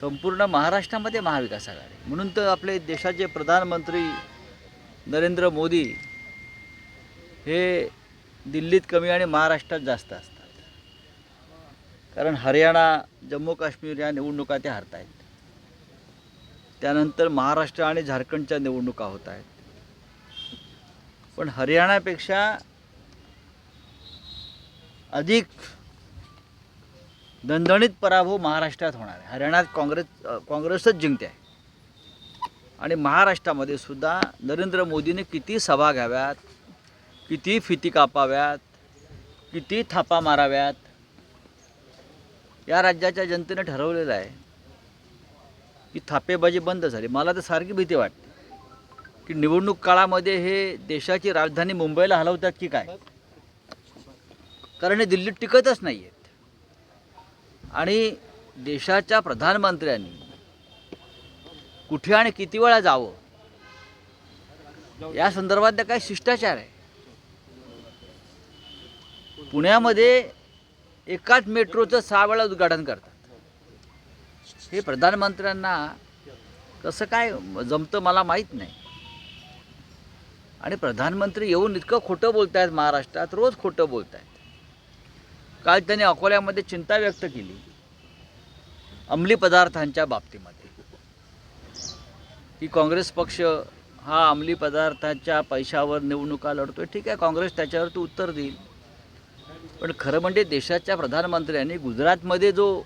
संपूर्ण महाराष्ट्रामध्ये महाविकास आघाडी. म्हणून तर आपले देशाचे प्रधानमंत्री नरेंद्र मोदी हे दिल्लीत कमी आणि महाराष्ट्रात जास्त असतात. कारण हरियाणा जम्मू काश्मीर या निवडणुका ते हरत आहेत त्यानंतर महाराष्ट्र आणि झारखंडच्या निवडणुका होत आहेत पण हरियाणापेक्षा अधिक दणदणीत पराभव महाराष्ट्रात होणार आहे. हरियाणात काँग्रेस काँग्रेसच जिंकते आहे. आणि महाराष्ट्रामध्ये सुद्धा नरेंद्र मोदीने किती सभा घ्याव्यात किती फिती कापाव्यात किती थापा माराव्यात या राज्याच्या जनतेने ठरवलेलं आहे की थापेबाजी बंद झाली. मला तर सारखी भीती वाटते की निवडणूक काळामध्ये हे देशाची राजधानी मुंबईला हलवतात की काय? कारण हे दिल्लीत टिकतच नाही आहे आणि देशाच्या प्रधानमंत्र्यांनी कुठे आणि किती वेळा जावं? या संदर्भात काय शिष्टाचार आहे. पुण्यामध्ये एकाच मेट्रोचं सहा वेळा उद्घाटन करतात. हे प्रधानमंत्र्यांना कसं काय जमतं मला माहीत नाही. आणि प्रधानमंत्री येऊन इतकं खोटं बोलत आहेत महाराष्ट्रात रोज खोटं बोलत आहेत काल त्यांनी अकोल्यामध्ये चिंता व्यक्त केली. अंमली पदार्थांच्या बाबतीमध्ये. की काँग्रेस पक्ष हा अंमली पदार्थाच्या पैशावर निवडणुका लढतोय. ठीक आहे काँग्रेस त्याच्यावरती उत्तर देईल. पण खरं म्हणजे देशाच्या प्रधानमंत्र्यांनी गुजरातमध्ये जो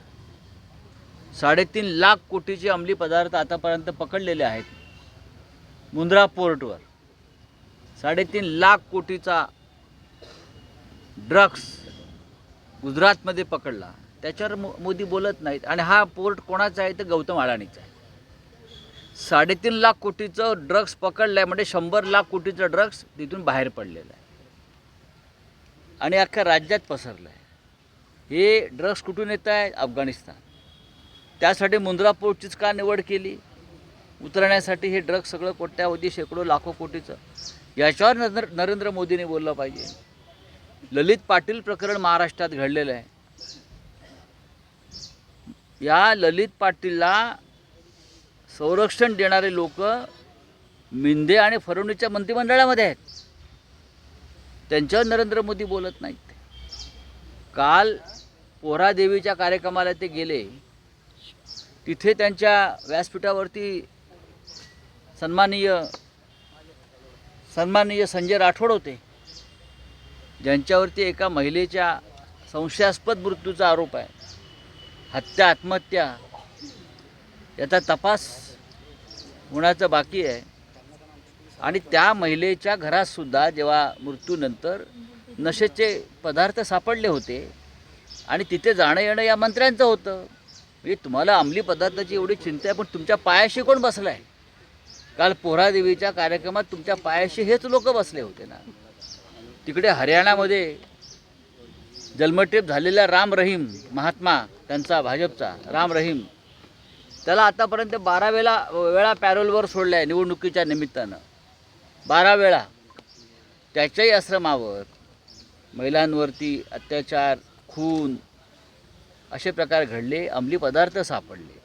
साडेतीन लाख कोटीचे अंमली पदार्थ आतापर्यंत पकडलेले आहेत मुंद्रा पोर्टवर साडेतीन लाख कोटीचा ड्रग्स गुजरातमध्ये पकडला. त्याच्यावर मो मोदी बोलत नाहीत. आणि हा पोर्ट कोणाचा आहे तर गौतम अडाणीचा आहे. साडेतीन लाख कोटीचं ड्रग्स पकडलं आहे म्हणजे शंभर लाख कोटीचं ड्रग्स तिथून बाहेर पडलेलं आहे. आणि अख्ख्या राज्यात पसरलं आहे हे ड्रग्स कुठून येत आहे? अफगाणिस्तान. त्यासाठी मुंद्रा पोर्टचीच का निवड केली? उतरण्यासाठी हे ड्रग्स सगळं कोट्यावधी शेकडो लाखो कोटीचं. याच्यावर नर नरेंद्र मोदीने बोललं पाहिजे. ललित पाटील प्रकरण महाराष्ट्रात घडलेलं आहे. या ललित पाटीलला संरक्षण देणारे लोक मिंदे आणि फरवणीच्या मंत्रिमंडळामध्ये आहेत. त्यांच्यावर नरेंद्र मोदी बोलत नाहीत काल पोहरादेवीच्या कार्यक्रमाला ते गेले. तिथे त्यांच्या व्यासपीठावरती सन्माननीय सन्माननीय संजय राठोड होते. ज्यांच्यावरती एका महिलेच्या संशयास्पद मृत्यूचा आरोप आहे. हत्या आत्महत्या याचा तपास होण्याचं बाकी आहे. आणि त्या महिलेच्या घरातसुद्धा जेव्हा मृत्यूनंतर नशेचे पदार्थ सापडले होते आणि तिथे जाणं येणं या मंत्र्यांचं होतं. म्हणजे तुम्हाला अंमली पदार्थाची एवढी चिंता आहे पण तुमच्या पायाशी कोण बसला आहे काल पोहरादेवीच्या कार्यक्रमात तुमच्या पायाशी हेच लोक बसले होते ना. तिकडे हरियाणामध्ये जन्मटेप झालेला राम रहीम महात्मा त्यांचा भाजपचा राम रहीम. त्याला आतापर्यंत बारा वेळा वेळा पॅरोलवर सोडलं आहे निवडणुकीच्या निमित्तानं. बारा वेळा. त्याच्याही आश्रमावर. महिलांवरती अत्याचार खून असे प्रकार घडले अंमली पदार्थ सापडले.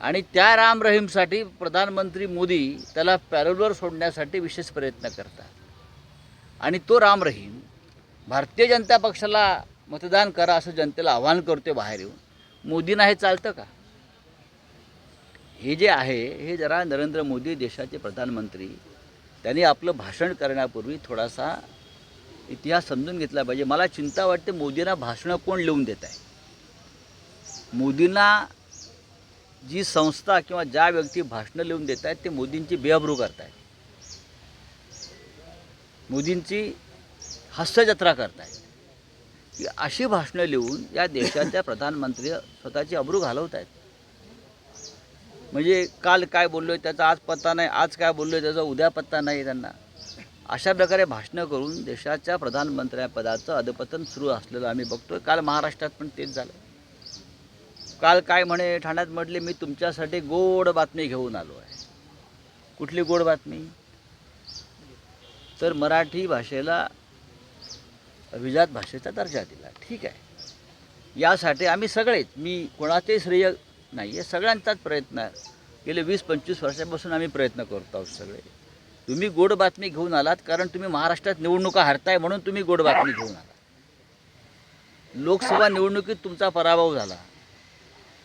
आणि त्या राम रहीमसाठी प्रधानमंत्री मोदी त्याला पॅरोलवर सोडण्यासाठी विशेष प्रयत्न करतात. आणि तो राम रहीम भारतीय जनता पक्षाला मतदान करा असं जनतेला आव्हान करते बाहेर येऊन. मोदींना हे चालतं का? हे जे आहे हे जरा नरेंद्र मोदी देशाचे प्रधानमंत्री त्यांनी आपलं भाषण करण्यापूर्वी थोडासा इतिहास समजून घेतला पाहिजे. मला चिंता वाटते मोदींना भाषणं कोण लिहून देत आहे? मोदींना जी संस्था किंवा ज्या व्यक्ती भाषणं लिहून देत आहेत ते मोदींची बेअब्रू करत आहेत मोदींची हास्यजत्रा करतायत की अशी भाषणं लिहून या देशाच्या प्रधानमंत्री स्वतःची अब्रू घालवत आहेत म्हणजे काल काय बोललो आहे त्याचा आज पत्ता नाही आज काय बोललो आहे त्याचा उद्या पत्ता नाही त्यांना. अशा प्रकारे भाषणं करून देशाच्या प्रधानमंत्र्यापदाचं अधपतन सुरू असलेलं आम्ही बघतोय. काल महाराष्ट्रात पण तेच झालं. काल काय म्हणे ठाण्यात म्हटले मी तुमच्यासाठी गोड बातमी घेऊन आलो आहे. कुठली गोड बातमी? तर मराठी भाषेला अभिजात भाषेचा दर्जा दिला. ठीक आहे. यासाठी आम्ही सगळेच मी कोणाचेही श्रेय नाही आहे सगळ्यांचाच प्रयत्न आहे गेले वीस पंचवीस वर्षापासून आम्ही प्रयत्न करत आहोत सगळे. तुम्ही गोड बातमी घेऊन आलात कारण तुम्ही महाराष्ट्रात निवडणुका हरताय म्हणून तुम्ही गोड बातमी घेऊन आला लोकसभा निवडणुकीत तुमचा पराभव झाला.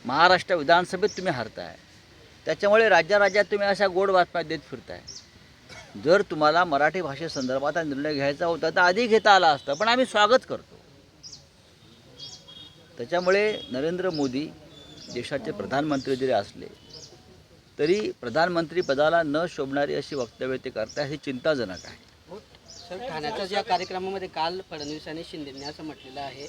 महाराष्ट्र विधानसभेत तुम्ही हरताय. त्याच्यामुळे राज्या राज्यात तुम्ही अशा गोड बातम्या देत फिरताय. जर तुम्हाला मराठी भाषेसंदर्भात हा निर्णय घ्यायचा होता तर आधी घेता आला असता पण आम्ही स्वागत करतो. त्याच्यामुळे नरेंद्र मोदी देशाचे प्रधानमंत्री जरी असले तरी प्रधानमंत्री पदाला न शोभणारी अशी वक्तव्य ते करतात हे चिंताजनक आहे. हो, सर ठाण्याच्या ज्या कार्यक्रमामध्ये काल फडणवीस आणि शिंदेंनी असं म्हटलेलं आहे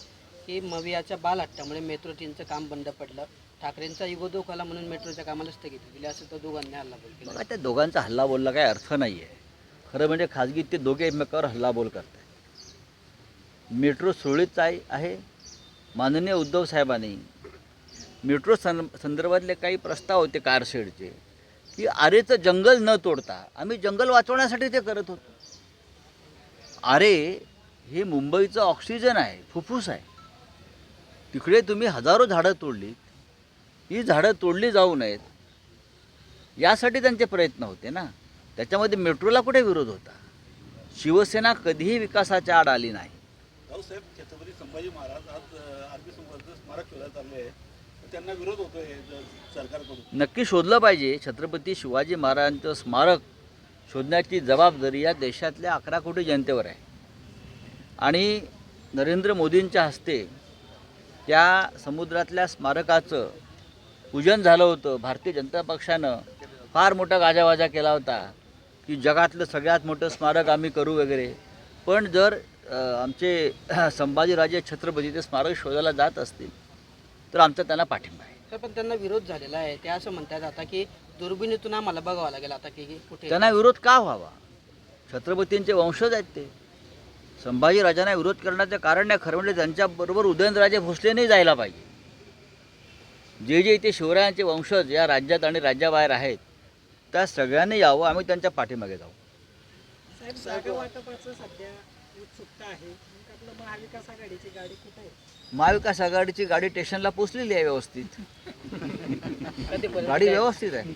की मवियाच्या बालहट्टामुळे मेट्रो तीनचं काम बंद पडलं. ठाकरेंचा इगो आला म्हणून मेट्रोच्या कामाला स्थगिती दिली असं तर दोघांनी हल्लाबोल केला. त्या दोघांचा हल्ला बोलला काही अर्थ नाही आहे खरं म्हणजे खाजगी ते दोघे एकमेकावर हल्लाबोल करतात मेट्रो सुरळीत आहे आहे. माननीय उद्धव साहेबांनी मेट्रो सं संदर्भातले काही प्रस्ताव होते कारशेडचे की आरेचं जंगल न तोडता आम्ही जंगल वाचवण्यासाठी ते करत होतो. आरे हे मुंबईचं ऑक्सिजन आहे फुफ्फुस आहे. तिकडे तुम्ही हजारो झाडं तोडली ही झाडं तोडली जाऊ नयेत. यासाठी त्यांचे प्रयत्न होते ना. त्याच्यामध्ये मेट्रोला कुठे विरोध होता? शिवसेना कधीही विकासाच्या आड आली नाही. रावसाहेब छत्रपती संभाजी महाराज आज आरबी समाजाचं स्मारक शोधायला चालले आहे. तर त्यांना विरोध होतोय ज- सरकारकडून. नक्की शोधलं पाहिजे. छत्रपती शिवाजी महाराजांचं स्मारक शोधण्याची जबाबदारी या देशातल्या अकरा कोटी जनतेवर आहे. आणि नरेंद्र मोदींच्या हस्ते त्या समुद्रातल्या स्मारकाचं पूजन झालं होतं. भारतीय जनता पक्षानं फार मोठा गाजावाजा केला होता की जगातलं सगळ्यात मोठं स्मारक आम्ही करू वगैरे. पण जर आमचे संभाजीराजे छत्रपती ते स्मारक शोधायला जात असतील तर आमचा त्यांना पाठिंबा आहे. सर पण त्यांना विरोध झालेला आहे. ते असं म्हणतात आता की दुर्बिणीतून आम्हाला बघावं लागेल आता की कुठे त्यांना विरोध का व्हावा? छत्रपतींचे वंशज आहेत ते. संभाजीराजांना विरोध करण्याचं कारण नाही खरं म्हणजे त्यांच्याबरोबर उदयनराजे भोसलेने जायला पाहिजे. जे जे इथे शिवरायांचे वंशज या राज्यात आणि राज्याबाहेर आहेत त्या सगळ्यांनी यावं आम्ही त्यांच्या पाठीमागे जाऊ. महाविकास आघाडीची गाडी कुठे आहे? महाविकास आघाडीची गाडी स्टेशनला पोचलेली आहे व्यवस्थित. गाडी व्यवस्थित आहे.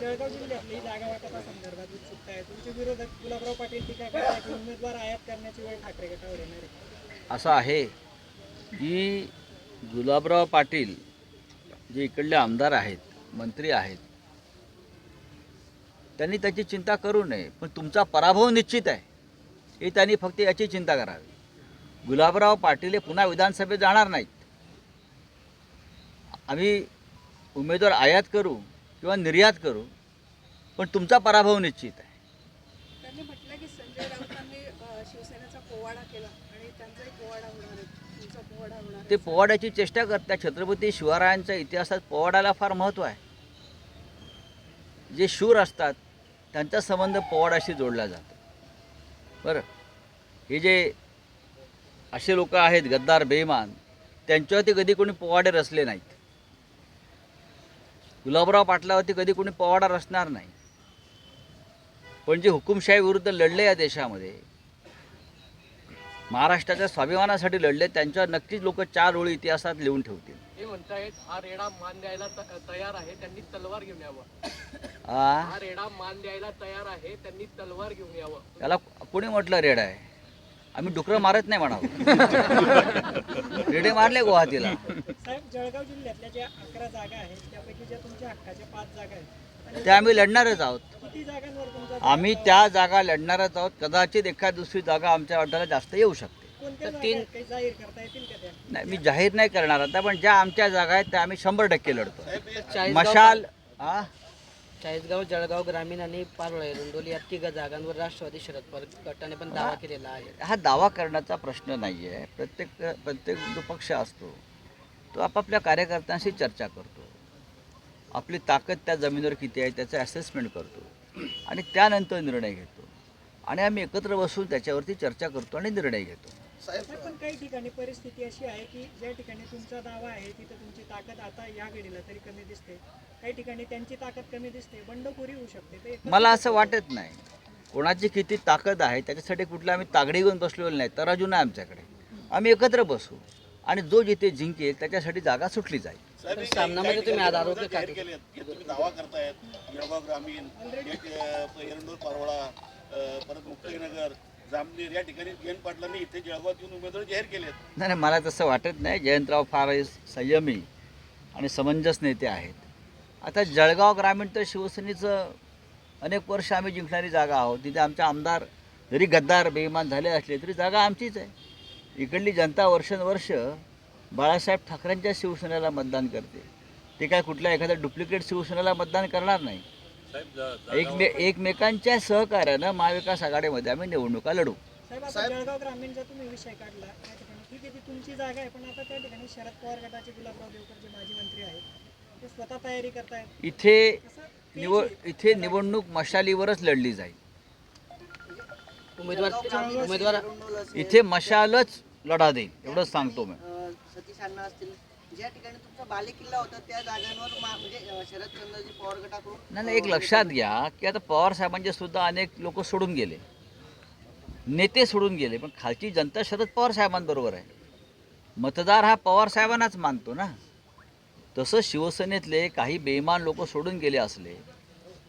जळगाव जिल्ह्यातली जागा वाटपा संदर्भात उत्सुकता आहे. तुमचे विरोधक गुलाबराव पाटील टीका करतात की उमेदवार आयात करण्याची वेळ ठाकरे गटावर येणार आहे. असं आहे की गुलाबराव पाटील जे इकडले आमदार आहेत मंत्री आहेत त्यांनी त्याची चिंता करू नये पण तुमचा पराभव निश्चित आहे. हे त्यांनी फक्त याची चिंता करावी. गुलाबराव पाटील हे पुन्हा विधानसभेत जाणार नाहीत. आम्ही उमेदवार आयात करू किंवा निर्यात करू पण तुमचा पराभव निश्चित आहे. त्यांनी म्हटलं की संजय राऊतांनी अ, शिवसेनेचा पोवाडा केला आणि त्यांचाही पोवाडा होणार आहे. तुमचा पोवाडा होणार आहे. ते पोवाड्याची चेष्टा करतात. छत्रपती शिवरायांच्या इतिहासात पोवाड्याला फार महत्त्व आहे. जे शूर असतात त्यांचा संबंध पोवाडाशी जोडला जातो. बरं. हे जे असे लोक आहेत गद्दार बेईमान त्यांच्यावरती कधी कोणी पोवाडे रचले नाहीत. गुलाबराव पाटलावरती कधी कोणी पोवाडा रचणार नाही. पण जे हुकुमशाही विरुद्ध लढले या देशामध्ये महाराष्ट्राच्या स्वाभिमानासाठी लढले त्यांच्यावर नक्कीच लोक चार ओळी इतिहासात लिहून ठेवतील. हे म्हणतायत हा रेडा मान द्यायला तयार आहे त्यांनी तलवार घेऊन यावं. हा रेडा मान द्यायला तयार आहे त्यांनी तलवार घेऊन यावं. त्याला कोणी म्हटलं रेड आहे? आम्ही डुकरं मारत नाही म्हणावं. रेडे मारले गुवाहाटीला. साहेब जळगाव जिल्ह्यातल्या ज्या अकरा जागा आहेत त्यापैकी ज्या तुमच्या हक्काच्या पाच जागा आहेत आणि ते आम्ही लढणारच आहोत. किती जागांवर तुमचा आम्ही त्या जागा लढणारच आहोत. कदाचित एखाद दुसरी जागा आमच्या वाट्याला जास्त येऊ शकते. कोणत्या तर जागा तीन- आहेत? काही जाहीर करता येतील का त्या? नाही मी जाहीर नाही करणार आता पण ज्या आमच्या जागा आहेत त्या आम्ही शंभर टक्के लढतो. मशाल हा चाळीसगाव जळगाव ग्रामीण आणि पारोळे रुंदोली या तिघ जागांवर राष्ट्रवादी शरद पवार गटाने पण दावा केलेला आहे. हा दावा करण्याचा प्रश्न नाही आहे प्रत्येक प्रत्येक जो पक्ष असतो. तो आपापल्या कार्यकर्त्यांशी चर्चा करतो. आपली ताकद त्या जमिनीवर किती आहे त्याचं ॲसेसमेंट करतो. आणि त्यानंतर निर्णय घेतो. आणि आम्ही एकत्र बसून त्याच्यावरती चर्चा करतो आणि निर्णय घेतो. साहेब, पण काही ठिकाणी परिस्थिती अशी आहे की ज्या ठिकाणी तुमचा दावा आहे तिथं तुमची ताकद आता या घडीला तरी कमी दिसते. काही ठिकाणी त्यांची ताकद कमी दिसते बंडखोरी होऊ शकते. मला असं वाटत नाही. कोणाची किती ताकद आहे त्याच्यासाठी कुठलं आम्ही तागडी घेऊन बसलेलो नाही तराजू नाही आमच्याकडे. आम्ही एकत्र बसू आणि जो जिथे जिंकेल त्याच्यासाठी जागा सुटली जाईल. तर सामनामध्ये तुम्ही आज आरोग्य जाहीर खाते- केलेत की तुम्ही दावा करतायत जळगाव ग्रामीण पारोळा अ, परत मुक्ताईनगर जामनेर या ठिकाणी जयंत पाटलांनी इथे जळगावात येऊन उमेदवार जाहीर नाही नाही मला तसं वाटत नाही. जयंतराव फार संयमी आणि समंजस नेते आहेत. आता जळगाव ग्रामीण तर शिवसेनेचं अनेक वर्ष आम्ही जिंकणारी जागा आहोत. तिथे आमचे आमदार जरी गद्दार बेईमान झाले असले तरी जागा आमचीच आहे. इकडली जनता वर्षानुवर्ष बाळासाहेब ठाकरेंच्या शिवसेनेला मतदान करते. ते काय कुठल्या एखाद्या डुप्लिकेट शिवसेनेला मतदान करणार नाही. एकमे एकमेकांच्या सहकार्यानं महाविकास आघाडीमध्ये आम्ही निवडणुका लढू. साहेब आता जळगाव ग्रामीणचा तुम्ही विषय काढला त्या ठिकाणी ठीक आहे ती तुमची जागा आहे पण आता त्या ठिकाणी शरद पवार गटाचे गुलाबराव देवकर जे माजी मंत्री आहेत ते स्वतः तयारी करतायत. इथे कसं? निवड इथे निवडणूक मशालीवरच लढली जाईल. उमेदवार उमेदवार इथे मशालच लढा देईल एवढंच सांगतो मी. अ, सतीश अण्णा असतील. ज्या ठिकाणी तुमचा बालेकिल्ला होता त्या जागांवर मा- म्हणजे शरदचंद्रजी पवार गटाकडून नाही नाही एक लक्षात घ्या की आता पवार साहेबांचे सुद्धा अनेक लोक सोडून गेले. नेते सोडून गेले पण खालची जनता शरद पवार साहेबांबरोबर आहे. मतदार हा पवार साहेबांनाच मानतो ना. तसं शिवसेनेतले काही बेईमान लोक सोडून गेले असले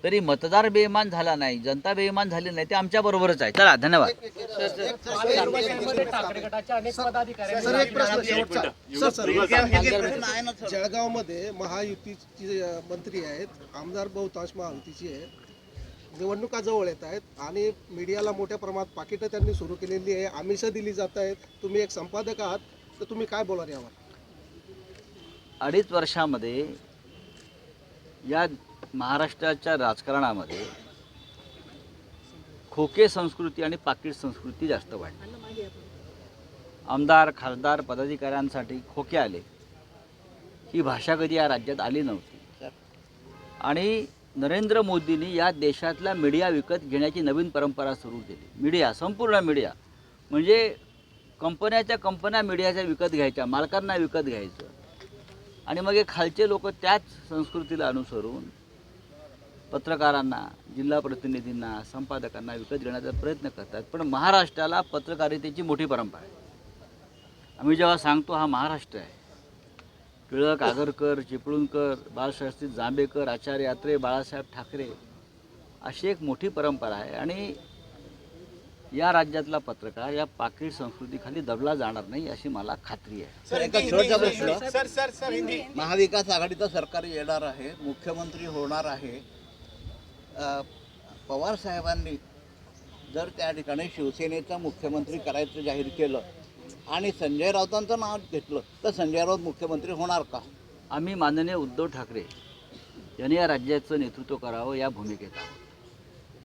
तरी मतदार बेईमान झाला नाही जनता बेईमान झाली नाही ते आमच्याबरोबरच आहे. चला धन्यवाद. पदाधिकारी जळगावमध्ये महायुतीची मंत्री आहेत आमदार बहुतांश महायुतीची आहे निवडणुका जवळ येत आहेत आणि मीडियाला मोठ्या प्रमाणात पाकिटं त्यांनी सुरू केलेली आहे आमिषं दिली जात आहेत. तुम्ही एक संपादक आहात तर तुम्ही काय बोलाल यावर? अडीच वर्षामध्ये या महाराष्ट्राच्या राजकारणामध्ये खोके संस्कृती आणि पाकिट संस्कृती जास्त वाढली. आमदार खासदार पदाधिकाऱ्यांसाठी खोके आले. ही भाषा कधी या राज्यात आली नव्हती. आणि नरेंद्र मोदींनी या देशातला मीडिया विकत घेण्याची नवीन परंपरा सुरू केली. मीडिया संपूर्ण मीडिया. म्हणजे कंपन्याच्या कंपन्या मीडियाच्या विकत घ्यायच्या मालकांना विकत घ्यायचं. आणि मग हे खालचे लोक त्याच संस्कृतीला अनुसरून पत्रकारांना जिल्हा प्रतिनिधींना संपादकांना विकत घेण्याचा प्रयत्न करतात. पण महाराष्ट्राला पत्रकारितेची मोठी परंपरा आहे. आम्ही जेव्हा सांगतो हा महाराष्ट्र आहे. टिळक आगरकर चिपळूणकर बाळशास्त्री जांभेकर आचार्य यात्रे बाळासाहेब ठाकरे अशी एक मोठी परंपरा आहे. आणि या राज्यातला पत्रकार या पाकिट संस्कृतीखाली दबला जाणार नाही अशी मला खात्री आहे. एका शेवटचा प्रश्न. महाविकास आघाडीचं सरकार येणार आहे मुख्यमंत्री होणार आहे. पवार साहेबांनी जर त्या ठिकाणी शिवसेनेचा मुख्यमंत्री करायचं जाहीर केलं आणि संजय राऊतांचं नाव घेतलं तर संजय राऊत मुख्यमंत्री होणार का? आम्ही माननीय उद्धव ठाकरे यांनी या राज्याचं नेतृत्व करावं या भूमिकेत आहोत.